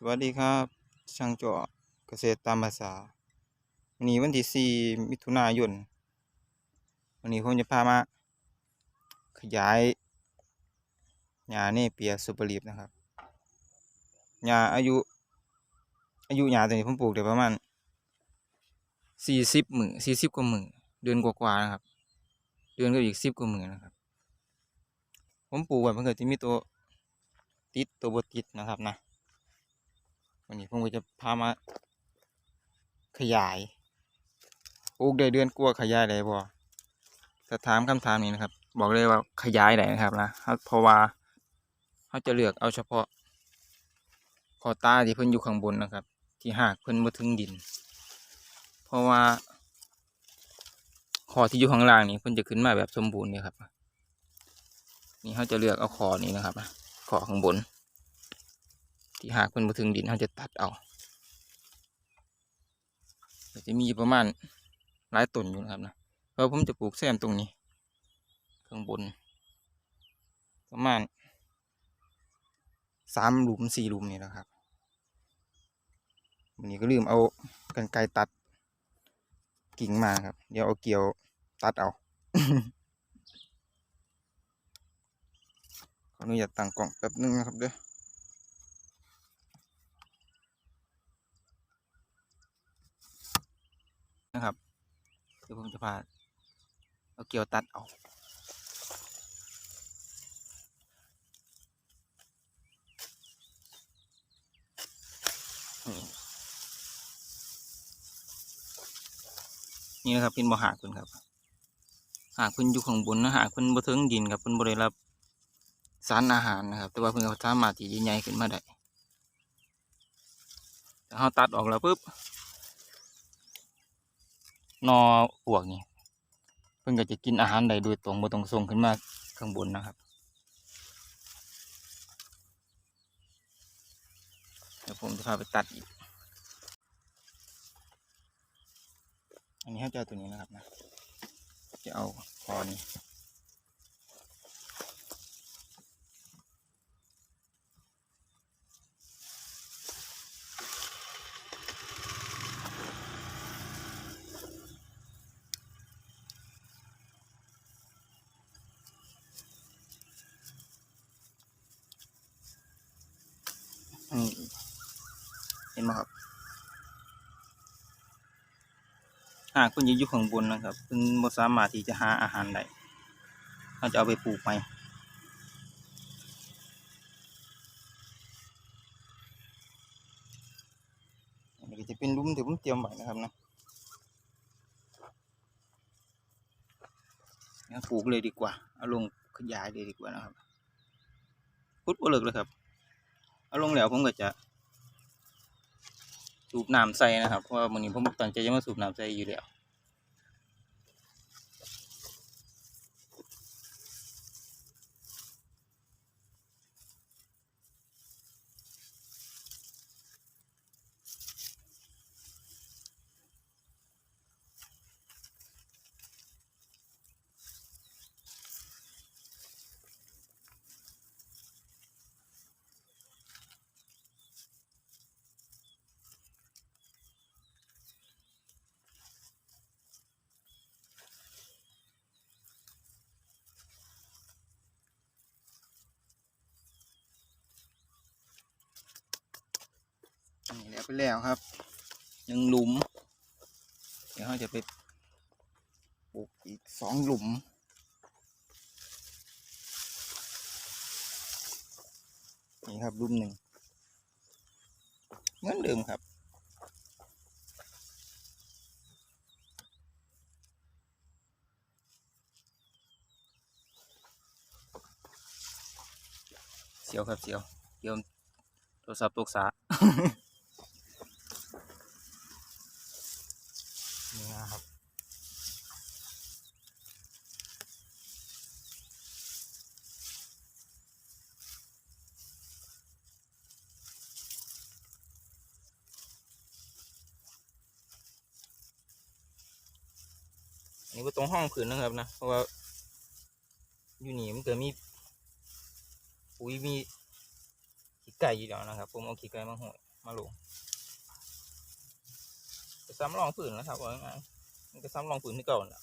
สวัสดีครับ ช่างเจาะเกษตรตามภาษาวันนี้วันที่ 4 มิถุนายน วันนี้ผมจะพามา ขยายหญ้าเนเปียสุปรีบนะครับหญ้าอายุ อายุหญ้าตัวนี้ผมปลูกได้ประมาณ 40มื้อ40 กว่าหมื้อเดือนกว่าๆนะครับ เดือนก็อีก 10 กว่าหมื้อนะครับ ผมปลูกไว้มันก็จะมีตัวติดตัวบ่ติดนะครับนะ วันนี้ผมก็จะพามา ขยายปลูกได้เดือนกว่าขยายได้บ่ถ้าถามคำถามนี้นะครับ บอกเลยว่าขยายได้นะครับนะเพราะว่าเขาจะเลือกเอาเฉพาะคอตาที่เพิ่นอยู่ข้างบนนะครับ ที่หากเพิ่นบ่ถึงดิน เพราะว่าคอที่อยู่ข้างล่างนี่เพิ่นจะขึ้นมาแบบสมบูรณ์เนี่ยครับ นี่เขาจะเลือกเอาคอนี้นะครับคอข้างบน ที่หากเพิ่นบ่ถึงดินเขาจะตัดเอาจะมีอิประมาณหลายต้นอยู่นะครับนะเพราะผมจะปลูกแซมตรงนี้ข้างบน ประมาณสามหลุมสี่หลุมนี่นะครับวันนี้ก็ลืมเอากันไกรตัดกิ่งมาครับ เดี๋ยวเอาเกี่ยวตัดเอาขออนุญาตตั้งกล่องแป๊บนึงนะครับเด้อ นะครับเดี๋ยวผมจะพาเอาเกี่ยวตัดเอานี่นะครับเป็นบ่หากเพิ่นครับหากเพิ่นอยู่ข้างบนนะหากเพิ่นบ่ถึงดินครับเพิ่นบ่ได้รับสารอาหารนะครับ แต่ว่าเพิ่นก็สามารถที่จะใหญ่ขึ้นมาได้เราตัดออกแล้วปุ๊บ นออวกนี่เพิ่งก็จะกินอาหารใดโดยตรงบ่ตรงส่งขึ้นมาข้างบนนะครับเดี๋ยวผมจะพาไปตัดอีก อันนี้ให้เจ้าตัวนี้นะครับนะจะเอาคอนี้นี่เห็นไหมครับหากคุณยู่อยู่ข้างบนนะครับคุณบ่สามารถที่จะหาอาหารได้เราจะเอาไปปลูกไหมนนี้ก็จะเป็นลุมที่ผมเตรียมไว้นะครับนะงั้นปลูกเลยดีกว่า เอาลงขยายเลยดีกว่านะครับพุดบ่เลิกเลยครับ เอาลงแล้วผมก็จะ สูบน้ำใส่นะครับเพราะว่ามื้อนี้ผมตั้งใจจะมาสูบน้ำใส่อยู่แล้ว นี่ แล้วไปแล้วครับหนึ่งหลุม เดี๋ยวเราจะไปปลูกอีกสองหลุมนี่ครับหลุมหนึ่งเหมือนเดิมครับ เสียวครับเสียวเดี๋ยวโทรศัพท์ตกสา นี่นะครับอันนี้ก็ ตรงห้องผืนนะครับนะเพราะว่าอยู่นี่มันเกิดมีปุ๋ยมีขี้ไก่อยู่แล้วนะครับ ผมเอาขี้ไก่มาห่อยมาลงจะซ้ำรองผืนนะครับว่าง่ายมันก็ซ้ำรองผืนที่เก่าน่ะ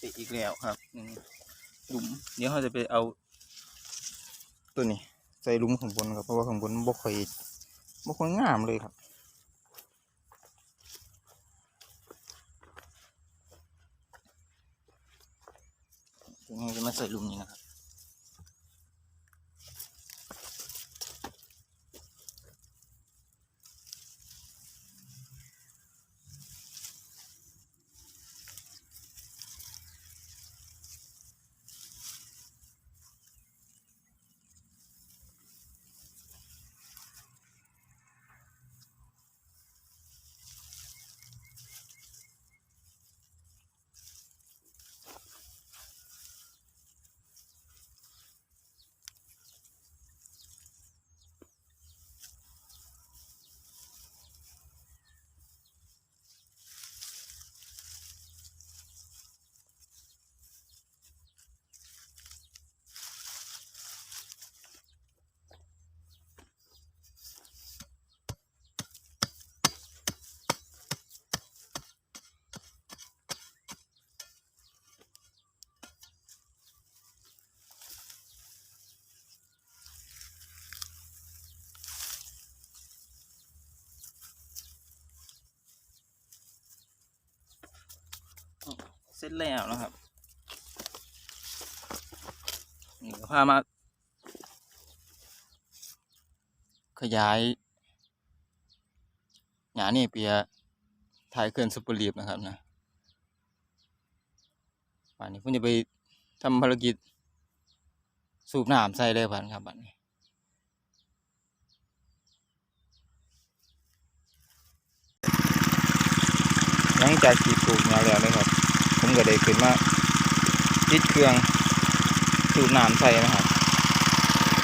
ติดอีกแล้วครับหลุมเดี๋ยวเราจะไปเอา ตัวนี้ใส่ลุมข้างบนครับเพราะว่าข้างบนบ่ค่อยบ่ค่อยงามเลยครับเดี๋ยวนี้จะมาใส่ลุมนี้นะครับ เส ร็จแล้วนะครับนี่ก็พามา ขยายหยาเนี่เปียถ่ายเขื่อนสุปรีบนะครับนะป่านนี้ผมจะไปทำภารกิจสูบน้ำใส่เลยพันครับบัดนี้หลังจากที่ปลูกหญ้าแล้วนะครับ ผมก็ได้ขึ้นมาติดเครื่องสูบน้ำใส่นะครับ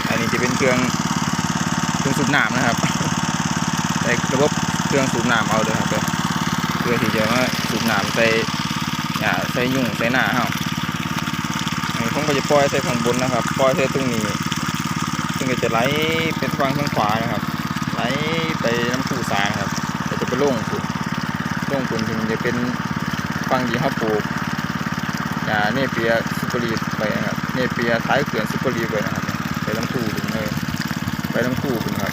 อันนี้จะเป็นเครื่องเครื่องสูบน้ำนะครับแต่ระบบเครื่องสูบน้ำเอาเลยครับเพื่อที่จะมาสูบน้ำใส่หญ้าใส่ยุ่งใส่หน้าเฮาอันนี้ผมก็จะปล่อยใส่ข้างบนนะครับปล่อยใส่ตรงนี้ซึ่งก็จะไหลเป็นฝั่งข้างขวานะครับ ไหลไปน้ำคูสานะครับก็จะไปลงสู่ช่วงคุณถึงจะเป็น ฟังที่เขาปลูกอ่าเนเปียซุปเปอร์ลีฟไปนะครับเนเปียท้ายเขื่อนซุปเปอร์ลีฟไปนะครับไปลำพูถึงเลยไปลำพูคุณครับ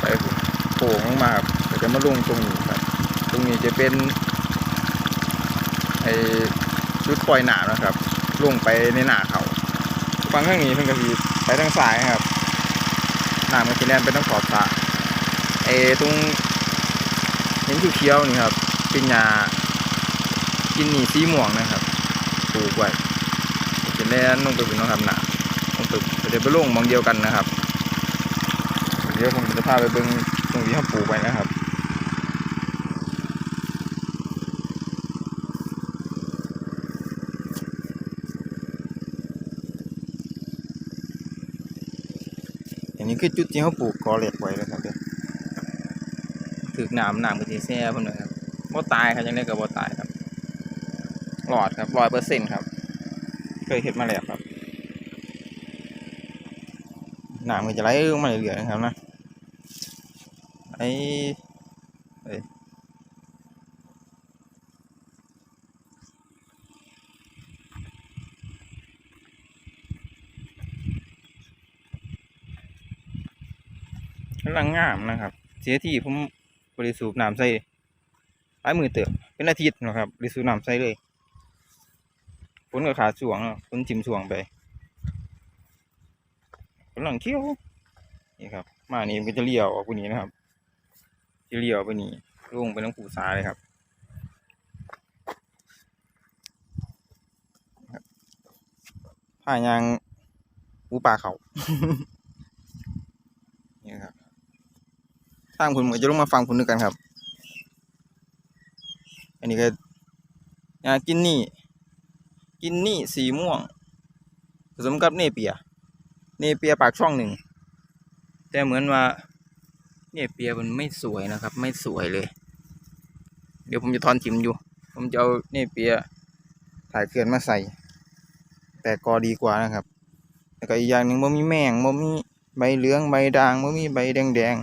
ไปพุ่นโป่ลงมาครับจะมาลงตรงนี้ครับ ตรงนี้จะเป็นไอ้จุดปล่อยหนานะครับลงไปในหนาเขาฟังข้างนี้เพิ่งกะทีไปทางซ้ายนะครับหนามันจะแลนไปทางขอบสระไอ้ตรงเห็นเขียวๆนี่ครับ เป็นยา กินหนีสีม่วงนะครับปลูกไว้จะแล่นลงไปบนน้องครับหนาลงไปเดี๋ยวไปลงมองเดียวกันนะครับ เดี๋ยวผมจะพาไปเบิ่งตรงที่เขาปลูกไว้นะครับอันนี้คือจุดที่เขาปลูกกอเหล็กไว้นะครับเด้อถึกน้ำน้ำก็สิแซ่พุ่นเลยครับบ่ตายครับยังได้ก็บ่ตายครับ หลอดครับร้อยเปอร์เซ็นต์ครับ เคยเห็นมาแล้วครับหน้ำก็จะไหลลงมาเรื่อยๆนะครับนะไอ้เอ้ยกำลังงามนะครับ เสียที่ผมบริสูบน้ำใส่หลายมือเติบเป็นอาทิตย์นะครับบริสูบน้ำใส่เลย นก็ขาดช่วงฝนจิ้มช่วงไปกำลังเที่ยวนี่ครับ มานี่มันจะเลี้ยวออกไปนี้นะครับจะเลี้ยวไปนี่ลงไปน้ำผูสาเลยครับผ่ายางอูป่าเขานี่ครับทางผมก็จะลงมาฟังคุณด้วยกันครับ อันนี้ก็ยากินนี่ กินนี่สีม่วง ผสมกับเนเปีย เนเปียปากช่องหนึ่ง แต่เหมือนว่า เนเปียมันไม่สวยนะครับ ไม่สวยเลย เดี๋ยวผมจะทอนทิมอยู่ ผมจะเอาเนเปียถ่ายเขื่อนมาใส่ แต่กอดีกว่านะครับ แล้วก็อีกอย่างหนึ่งบ่มีแมงบ่มีใบเหลืองใบด่างบ่มีใบแดง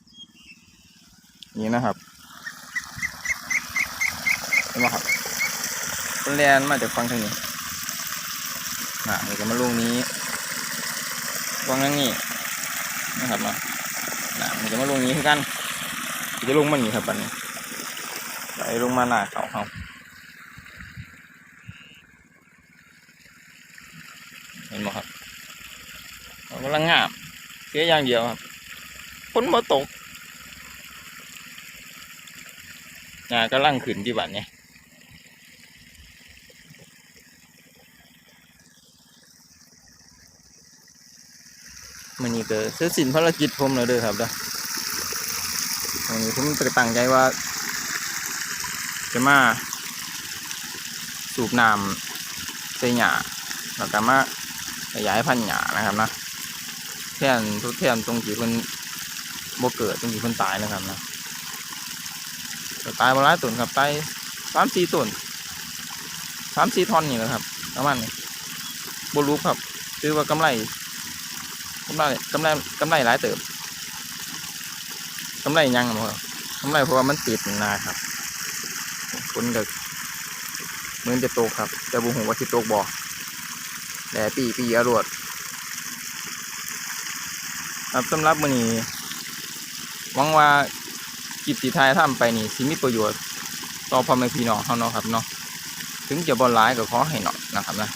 ๆนี่นะครับเห็นไหมครับ แลนมาจากฟังทางนี้น่ะนี่ก็มาลงนี้ฟังทางนี้นะครับเนาะน่ะมันจะมาลงนี้คือกันจะลงมานี่ครับบัดนี้ไหลลงมาหน้าเขาเขาเห็นไหมครับมันกำลังงามเสียอย่างเดียวครับฝนมาตกงากำลังขึ้นที่บ้านเนี่ย นนี่ก็เสร็จสิ้นภารกิจผมแล้วเด้อครับเด้อวันนี้ผมตั้งใจว่า จะมาสูบน้ำใส่หญ้าแล้วก็มาขยายพันธุ์หญ้านะครับนะแทนทดแทนตรงที่เพิ่นบ่เกิดตรงที่เพิ่นตายนะครับนะตายบ่หลายต้นครับตายสามสี่ต้นสามสี่ท่อนนี่แหละครับประมาณนี้บรู้ครับถือว่ากำไร กำไรกำไรกำไรหลายเติบกำไรยังบ่ครับกำไรเพราะว่ามันติดนะครับฝนก็เหมือนจะตกครับ แต่บ่ฮู้ว่าสิตกบ่แต่ปีปีอรวดครับสำหรับมื้อนี้หวังว่าคลิปที่ถ่ายทำไปนี่สิมีประโยชน์ ต่อพ่อแม่พี่น้องเฮาเนาะครับเนาะถึงจะบ่หลายก็ขอให้หน่อยนะครับนะ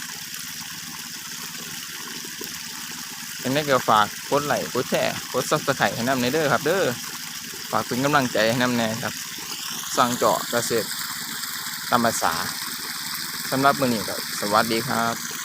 ยังไงก็ฝากกดไลค์กดแชร์กดซับสไครต์ให้น้ำในเด้อครับ เด้อฝากเป็นกำลังใจให้น้ำแน่ครับ สั่งเจาะเกษตรตามภาษาสำหรับมือนี้ก็สวัสดีครับ